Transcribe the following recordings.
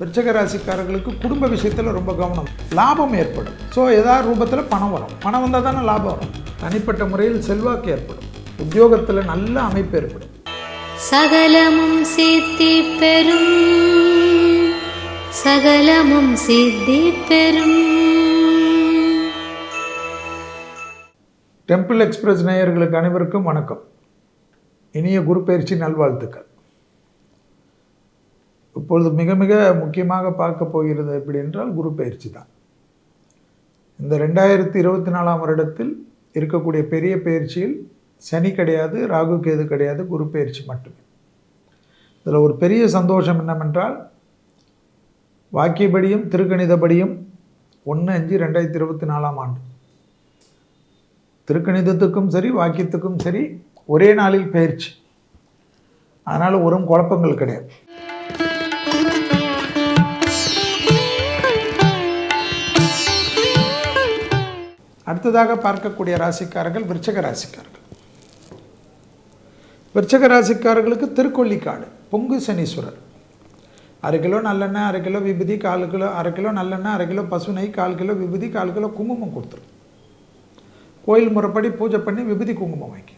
விருச்சக ராசிக்காரர்களுக்கு குடும்ப விஷயத்தில் ரொம்ப கவனம். லாபம் ஏற்படும். ஸோ ஏதாவது ரூபத்தில் பணம் வரும். பணம் வந்தால் தானே லாபம் வரும். தனிப்பட்ட முறையில் செல்வாக்கு ஏற்படும். உத்தியோகத்தில் நல்ல அமைப்பு ஏற்படும். சகலமும் சித்தி பெறும். சகலமும் சித்தி பெறும். டெம்பிள் எக்ஸ்பிரஸ் நேயர்களுக்கு அனைவருக்கும் வணக்கம். இனிய குரு பயிற்சி நல்வாழ்த்துக்கள். இப்பொழுது மிக மிக முக்கியமாக பார்க்க போகிறது எப்படி என்றால் குரு பயிற்சி தான். இந்த ரெண்டாயிரத்தி இருபத்தி நாலாம் வருடத்தில் இருக்கக்கூடிய பெரிய பயிற்சியில் சனி கிடையாது ராகு கேது கிடையாது குரு பயிற்சி மட்டுமே. இதில் ஒரு பெரிய சந்தோஷம் என்னவென்றால் வாக்கியபடியும் திருக்கணிதபடியும் ஒன்று அஞ்சு ரெண்டாயிரத்தி இருபத்தி நாலாம் ஆண்டு. திருக்கணிதத்துக்கும் சரி வாக்கியத்துக்கும் சரி ஒரே நாளில் பயிற்சி. அதனால் ஒரு குழப்பங்கள் கிடையாது. அடுத்ததாக பார்க்கக்கூடிய ராசிக்காரர்கள் விருச்சக ராசிக்காரர்கள். விருச்சக ராசிக்காரர்களுக்கு திருக்கொல்லிக்காடு பொங்கு சனீஸ்வரர். அரை கிலோ நல்லெண்ணெய் அரை கிலோ விபூதி கால் கிலோ அரை கிலோ நல்லெண்ணெய் அரை கிலோ பசு நெய் கால் கிலோ விபூதி கால் கிலோ குங்குமம் கொடுத்துரும். கோயில் முறைப்படி பூஜை பண்ணி விபூதி குங்குமம் வாங்கி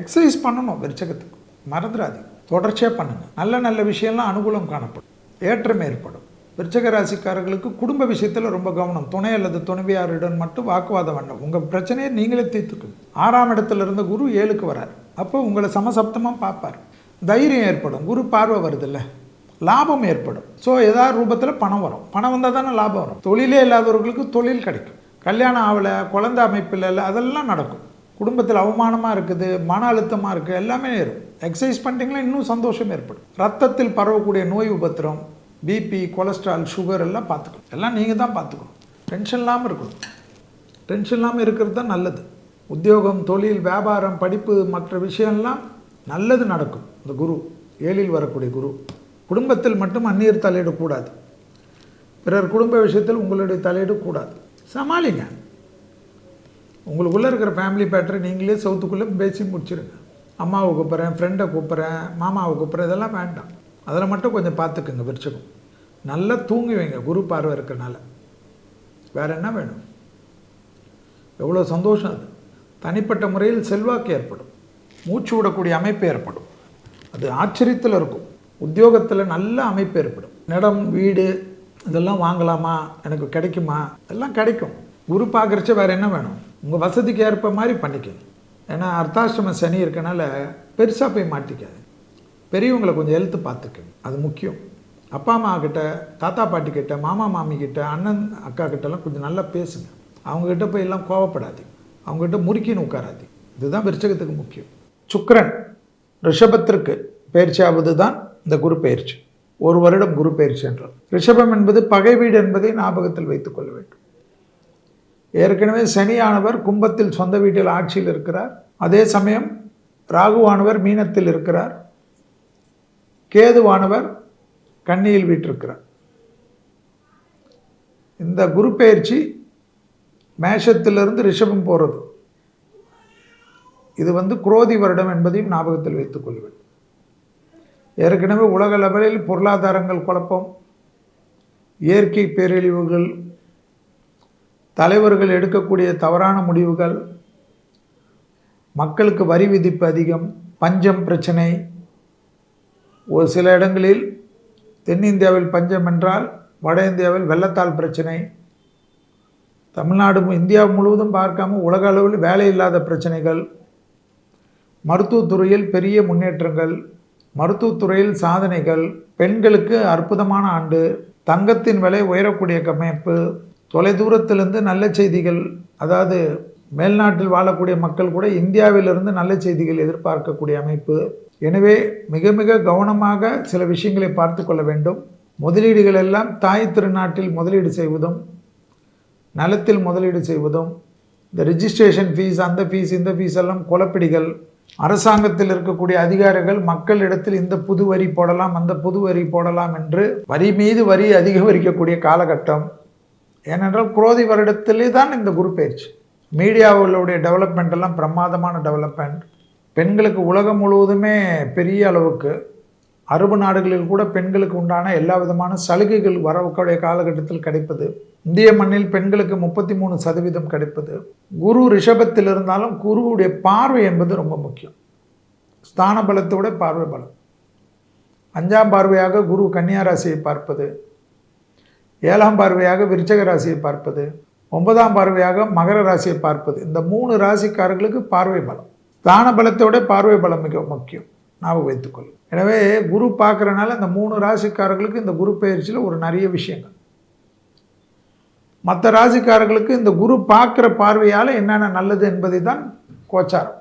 எக்ஸசைஸ் பண்ணணும் விருச்சகத்துக்கு மறந்துடாது தொடர்ச்சியாக பண்ணுங்கள் நல்ல நல்ல விஷயம்லாம் அனுகூலம் காணப்படும். ஏற்றம் ஏற்படும். விருச்சக ராசிக்காரர்களுக்கு குடும்ப விஷயத்தில் ரொம்ப கவனம். துணை அல்லது துணைவியாரிடம் மட்டும் வாக்குவாதம் வேண்டாம் உங்கள் பிரச்சனையை நீங்களே தீர்த்துக்கணும் ஆறாம் இடத்துல இருந்த குரு ஏழுக்கு வரார். அப்போ உங்களை சமசப்தமாக பார்ப்பார். தைரியம் ஏற்படும். குரு பார்வை வருதுல்ல. லாபம் ஏற்படும். ஸோ ஏதாவது ரூபத்தில் பணம் வரும். பணம் வந்தால் தானே லாபம் வரும். தொழிலே இல்லாதவர்களுக்கு தொழில் கிடைக்கும். கல்யாணம் ஆகலை குழந்தை அமைப்பில் இல்லை அதெல்லாம் நடக்கும். குடும்பத்தில் அவமானமாக இருக்குது மன அழுத்தமாக இருக்குது எல்லாமே ஏறும். எக்ஸசைஸ் பண்ணிட்டீங்கன்னா இன்னும் சந்தோஷம் ஏற்படும். ரத்தத்தில் பரவக்கூடிய நோய் உபத்திரம் பிபி கொலஸ்ட்ரால் சுகர் எல்லாம் பார்த்துக்கணும். எல்லாம் நீங்கள் தான் பார்த்துக்கணும். டென்ஷன் இல்லாமல் இருக்கணும். டென்ஷன் இல்லாமல் இருக்கிறது தான் நல்லது. உத்தியோகம் தொழில் வியாபாரம் படிப்பு மற்ற விஷயம்லாம் நல்லது நடக்கும். இந்த குரு ஏழில் வரக்கூடிய குரு குடும்பத்தில் மட்டும் அந்நியர் தலையிடக்கூடாது. பிறர் குடும்ப விஷயத்தில் உங்களுடைய தலையிடக்கூடாது. சமாளிங்க. உங்களுக்குள்ளே இருக்கிற ஃபேமிலி பேட்டரை நீங்களே சவுத்துக்குள்ளே பேசி முடிச்சிருங்க. அம்மாவை கூப்பிட்றேன் ஃப்ரெண்டை கூப்பிட்றேன் மாமாவை கூப்பிட்றேன் இதெல்லாம் வேண்டாம். அதில் மட்டும் கொஞ்சம் பார்த்துக்குங்க விருச்சகம் நல்லா தூங்கி வைங்க குரு பார்வை இருக்கிறனால. வேறு என்ன வேணும்? எவ்வளோ சந்தோஷம் அது. தனிப்பட்ட முறையில் செல்வாக்கு ஏற்படும். மூச்சு விடக்கூடிய அமைப்பு ஏற்படும். அது ஆச்சரியத்தில் இருக்கும். உத்தியோகத்தில் நல்ல அமைப்பு ஏற்படும். இடம் வீடு இதெல்லாம் வாங்கலாமா? எனக்கு கிடைக்குமா? எல்லாம் கிடைக்கும். குரு பார்க்குறச்ச வேறு என்ன வேணும்? உங்கள் வசதிக்கு ஏற்ப மாதிரி பண்ணிக்கங்க. ஏன்னா அர்த்தாஷ்டம சனி இருக்கனால பெருசாக போய் மாட்டிக்காது. பெரியவங்களை கொஞ்சம் எழுத்து பார்த்துக்கங்க. அது முக்கியம். அப்பா அம்மா கிட்ட தாத்தா பாட்டி கிட்ட மாமா மாமி கிட்ட அண்ணன் அக்கா கிட்டலாம் கொஞ்சம் நல்லா பேசுங்க. அவங்கக்கிட்ட போய் எல்லாம் கோவப்படாது. அவங்ககிட்ட முறுக்கின்னு உட்காராது. இதுதான் விருச்சகத்துக்கு முக்கியம். சுக்கரன் ரிஷபத்திற்கு பயிற்சியாவது தான் இந்த குரு பயிற்சி. ஒரு வருடம் குரு பயிற்சி என்றால். ரிஷபம் என்பது பகை வீடு என்பதை ஞாபகத்தில் வைத்துக் கொள்ள வேண்டும். ஏற்கனவே சனியானவர் கும்பத்தில் சொந்த வீட்டில் ஆட்சியில் இருக்கிறார். அதே சமயம் ராகுவானவர் மீனத்தில் இருக்கிறார். கேதுவானவர் கண்ணியில் வீற்றிருக்கிறார் இந்த குரு பயிற்சி மேஷத்திலிருந்து ரிஷபம் போகிறது இது வந்து குரோதி வருடம் என்பதையும் ஞாபகத்தில் வைத்துக் கொள்வேன். ஏற்கனவே உலக லெவலில் பொருளாதாரங்கள் குழப்பம் இயற்கை பேரழிவுகள் தலைவர்கள் எடுக்கக்கூடிய தவறான முடிவுகள் மக்களுக்கு வரி விதிப்பு அதிகம் பஞ்சம் பிரச்சனை ஒரு சில இடங்களில் தென்னிந்தியாவில் பஞ்சம் என்றால் வட இந்தியாவில் வெள்ளத்தால் பிரச்சனை. தமிழ்நாடு மு- இந்தியா முழுவதும் பார்க்காம உலக அளவில் வேலை இல்லாத பிரச்சனைகள். மருத்துவத்துறையில் பெரிய முன்னேற்றங்கள். மருத்துவத்துறையில் சாதனைகள். பெண்களுக்கு அற்புதமான ஆண்டு. தங்கத்தின் விலை உயரக்கூடிய கமைப்பு. தொலைதூரத்திலிருந்து நல்ல செய்திகள். அதாவது மேல்நாட்டில் வாழக்கூடிய மக்கள் கூட இந்தியாவிலிருந்து நல்ல செய்திகள் எதிர்பார்க்கக்கூடிய அமைப்பு. எனவே மிக மிக கவனமாக சில விஷயங்களை பார்த்து கொள்ள வேண்டும். முதலீடுகள் எல்லாம் தாய் திருநாட்டில் முதலீடு செய்வதும் நலத்தில் முதலீடு செய்வதும் இந்த ரிஜிஸ்ட்ரேஷன் ஃபீஸ் அந்த ஃபீஸ் இந்த ஃபீஸ் எல்லாம் குழப்பிடிகள். அரசாங்கத்தில் இருக்கக்கூடிய அதிகாரிகள் மக்களிடத்தில் இந்த புது வரி போடலாம் அந்த புது வரி போடலாம் என்று வரி மீது வரி அதிகரிக்கக்கூடிய காலகட்டம். ஏனென்றால் குரோதி வருடத்திலே தான் இந்த குரு பயிற்சி. மீடியாவுடைய டெவலப்மெண்ட் எல்லாம் பிரமாதமான டெவலப்மெண்ட் பெண்களுக்கு உலகம் முழுவதுமே பெரிய அளவுக்கு அரபு நாடுகளில் கூட பெண்களுக்கு உண்டான எல்லா விதமான சலுகைகள் வரக்கூடிய காலகட்டத்தில் கிடைப்பது. இந்திய மண்ணில் பெண்களுக்கு முப்பத்தி மூணு சதவீதம் கிடைப்பது. குரு ரிஷபத்தில் இருந்தாலும் குருவுடைய பார்வை என்பது ரொம்ப முக்கியம். ஸ்தான பலத்தோட பார்வை பலம். அஞ்சாம் பார்வையாக குரு கன்னியா ராசியை பார்ப்பது. ஏழாம் பார்வையாக விருச்சக ராசியை பார்ப்பது. ஒன்பதாம் பார்வையாக மகர ராசியை பார்ப்பது. இந்த மூணு ராசிக்காரர்களுக்கு பார்வை பலம். தான பலத்தோட பார்வை பலம் மிக முக்கியம். ஞாபகம் வைத்துக்கொள்ளும் எனவே குரு பார்க்குறனால இந்த மூணு ராசிக்காரர்களுக்கு இந்த குரு பயிற்சியில் ஒரு நிறைய விஷயங்கள். மற்ற ராசிக்காரர்களுக்கு இந்த குரு பார்க்குற பார்வையால் என்னென்ன நல்லது என்பதை தான் கோச்சாரம்.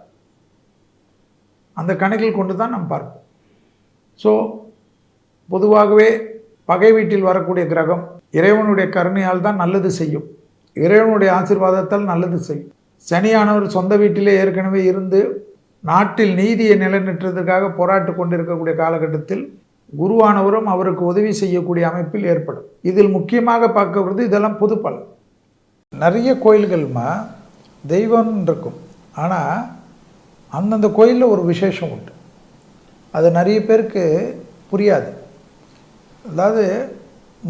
அந்த கணக்கில் கொண்டு தான் நாம் பார்ப்போம். ஸோ பொதுவாகவே பகை வீட்டில் வரக்கூடிய கிரகம் இறைவனுடைய கருணையால் தான் நல்லது செய்யும். இறைவனுடைய ஆசிர்வாதத்தால் நல்லது செய்யும். சனியானவர் சொந்த வீட்டிலே ஏற்கனவே இருந்து நாட்டில் நீதியை நிலைநிற்றதுக்காக போராட்டு கொண்டிருக்கக்கூடிய காலகட்டத்தில் குருவானவரும் அவருக்கு உதவி செய்யக்கூடிய அமைப்பில் ஏற்படும். இதில் முக்கியமாக பார்க்கப்படுது இதெல்லாம் பொது பலன். நிறைய கோயில்கள்மா தெய்வம் இருக்கும். ஆனால் அந்தந்த கோயிலில் ஒரு விசேஷம் உண்டு. அது நிறைய பேருக்கு புரியாது. அதாவது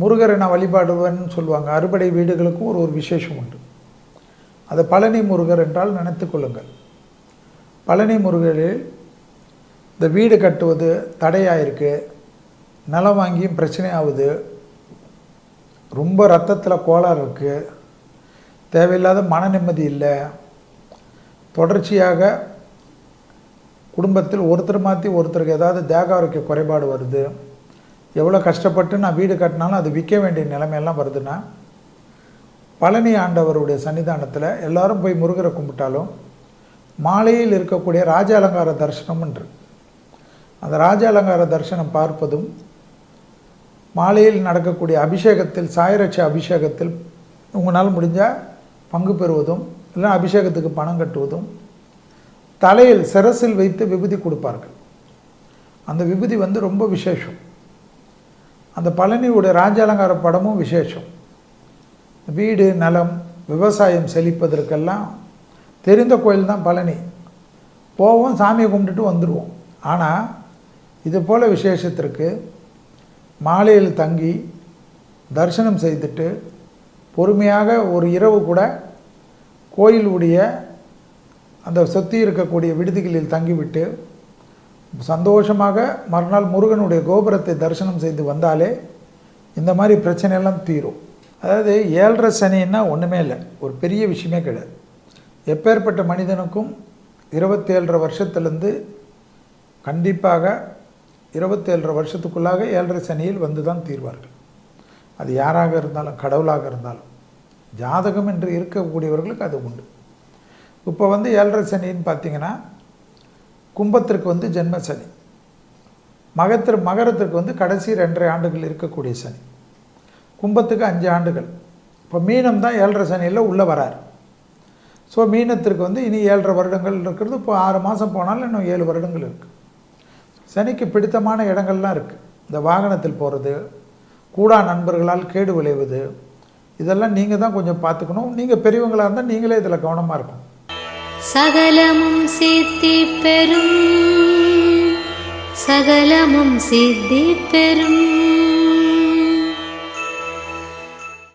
முருகரை நான் வழிபாடுவேன்னு சொல்லுவாங்க. அறுபடை வீடுகளுக்கும் ஒரு ஒரு விசேஷம் உண்டு. அது பழனி முருகர் என்றால் நினைத்து கொள்ளுங்கள். பழனி முருகரில் இந்த வீடு கட்டுவது தடையாயிருக்கு நிலம் வாங்கியும் பிரச்சனை ஆகுது ரொம்ப ரத்தத்தில் கோளாறு இருக்குது தேவையில்லாத மன நிம்மதி இல்லை. தொடர்ச்சியாக குடும்பத்தில் ஒருத்தர் மாற்றி ஒருத்தருக்கு ஏதாவது தேக ஆரோக்கிய குறைபாடு வருது எவ்வளோ கஷ்டப்பட்டு நான் வீடு கட்டினாலும் அது விற்க வேண்டிய நிலைமையெல்லாம் வருதுன்னா பழனி ஆண்டவருடைய சன்னிதானத்தில் எல்லாரும் போய் முருகரை கும்பிட்டாலும் மாலையில் இருக்கக்கூடிய ராஜ அலங்கார தரிசனம் என்று அந்த ராஜ அலங்கார தரிசனம் பார்ப்பதும் மாலையில் நடக்கக்கூடிய அபிஷேகத்தில் சாயரட்ச அபிஷேகத்தில் உங்களால் முடிஞ்சால் பங்கு பெறுவதும் இல்லை அபிஷேகத்துக்கு பணம் கட்டுவதும் தலையில் சிரசில் வைத்து விபூதி கொடுப்பார்கள். அந்த விபூதி வந்து ரொம்ப விசேஷம். அந்த பழனியுடைய ராஜ அலங்கார படமும் விசேஷம். வீடு நலம் விவசாயம் செழிப்பதற்கெல்லாம் தெரிந்த கோயில் தான் பழனி. போவோம் சாமியை கும்பிட்டுட்டு வந்துடுவோம் ஆனால் இது போல் விசேஷத்திற்கு மாலையில் தங்கி தரிசனம் செய்துட்டு பொறுமையாக ஒரு இரவு கூட கோயிலுடைய அந்த சுற்றி இருக்கக்கூடிய விடுதிகளில் தங்கிவிட்டு சந்தோஷமாக மறுநாள் முருகனுடைய கோபுரத்தை தரிசனம் செய்து வந்தாலே இந்த மாதிரி பிரச்சனையெல்லாம் தீரும். அதாவது ஏழரை சனின்னா ஒன்றுமே இல்லை. ஒரு பெரிய விஷயமே கிடையாது. எப்பேற்பட்ட மனிதனுக்கும் இருபத்தேழரை வருஷத்துலேருந்து கண்டிப்பாக இருபத்தேழரை வருஷத்துக்குள்ளாக ஏழரை சனியில் வந்து தான் தீர்வார்கள். அது யாராக இருந்தாலும் கடவுளாக இருந்தாலும் ஜாதகம் என்று இருக்கக்கூடியவர்களுக்கு அது உண்டு. இப்போ வந்து ஏழரை சனின்னு பார்த்தீங்கன்னா கும்பத்திற்கு வந்து ஜென்ம சனி. மகத்திற்கு மகரத்திற்கு வந்து கடைசி ரெண்டரை ஆண்டுகள் இருக்கக்கூடிய சனி. கும்பத்துக்கு அஞ்சு ஆண்டுகள். இப்போ மீனம் தான் ஏழரை சனியில் உள்ளே வரார். ஸோ மீனத்திற்கு வந்து இனி ஏழரை வருடங்கள் இருக்கிறது. இப்போ ஆறு மாதம் போனாலும் இன்னும் ஏழு வருடங்கள் இருக்குது சனிக்கு பிடித்தமான இடங்கள்லாம் இருக்குது இந்த வாகனத்தில் போகிறது கூடா நண்பர்களால் கேடு விளைவது இதெல்லாம் நீங்கள் தான் கொஞ்சம் பார்த்துக்கணும். நீங்கள் பெரியவங்களாக இருந்தால் நீங்களே இதில் கவனமாக இருக்கும் சகலமும் சித்தி பெறும் சகலமும் சித்தி பெறும்